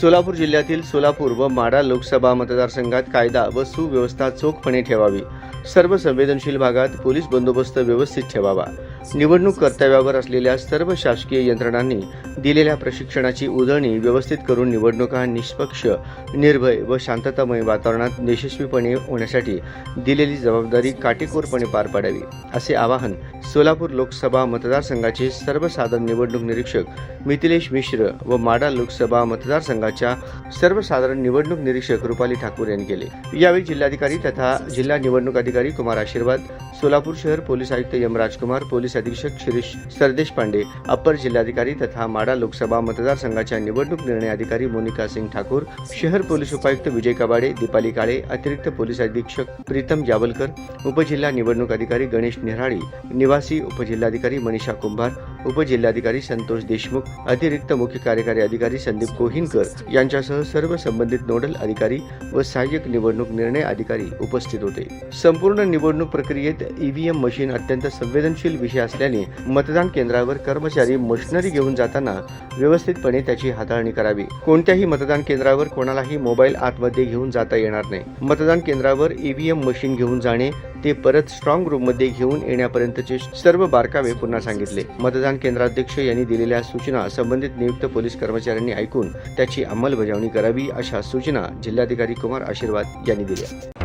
सोलापूर जिल्ह्यातील सोलापूर व माढा लोकसभा मतदारसंघात कायदा व सुव्यवस्था चोखपणे ठेवावी. सर्व संवेदनशील भागात पोलीस बंदोबस्त व्यवस्थित ठेवावा. निवडणूक कर्तव्यावर असलेल्या सर्व शासकीय यंत्रणांनी दिलेल्या प्रशिक्षणाची उजळणी व्यवस्थित करून निवडणुका निष्पक्ष निर्भय व शांततामय वातावरणात यशस्वीपणे होण्यासाठी दिलेली जबाबदारी काटेकोरपणे पार पाडावी असे आवाहन सोलापूर लोकसभा मतदारसंघाचे सर्वसाधारण निवडणूक निरीक्षक मिथिलेश मिश्र व माडा लोकसभा मतदारसंघाच्या सर्वसाधारण निवडणूक निरीक्षक रुपाली ठाकूर यांनी केले. यावेळी जिल्हाधिकारी तथा जिल्हा निवडणूक अधिकारी कुमार आशीर्वाद। सोलापूर शहर पोलीस आयुक्त यम राजकुमार पोलीस अधीक्षक शिरीष सरदेश पांडे अप्पर जिल्हाधिकारी तथा माडा लोकसभा मतदारसंघाच्या निवडणूक निर्णय अधिकारी मोनिका सिंग ठाकूर शहर पोलीस उपायुक्त विजय कबाडे दीपाली काळे अतिरिक्त पोलीस अधीक्षक प्रीतम जावलकर उपजिल्हा निवडणूक अधिकारी गणेश निराळी निवासी उपजिल्हाधिकारी मनीषा कुंभार उपजिल्हाधिकारी संतोष देशमुख अतिरिक्त मुख्य कार्यकारी अधिकारी संदीप कोहिनकर यांच्यासह सर्व संबंधित नोडल अधिकारी व सहाय्यक निवडणूक निर्णय अधिकारी उपस्थित होते. संपूर्ण निवडणूक प्रक्रियेत ईव्हीएम मशीन अत्यंत संवेदनशील विषय असल्याने मतदान केंद्रावर कर्मचारी मशिनरी घेऊन जाताना व्यवस्थितपणे त्याची हाताळणी करावी. कोणत्याही मतदान केंद्रावर कोणालाही मोबाईल आतमध्ये घेऊन जाता येणार नाही. मतदान केंद्रावर ईव्हीएम मशीन घेऊन जाणे ते परत स्ट्रॉंग रूममध्ये घेऊन येण्यापर्यंतचे सर्व बारकावे पुन्हा सांगितले. मतदान केंद्राध्यक्ष यांनी दिलेल्या सूचना संबंधित नियुक्त पोलीस कर्मचाऱ्यांनी ऐकून त्याची अंमलबजावणी करावी अशा सूचना जिल्हाधिकारी कुमार आशीर्वाद यांनी दिल्या.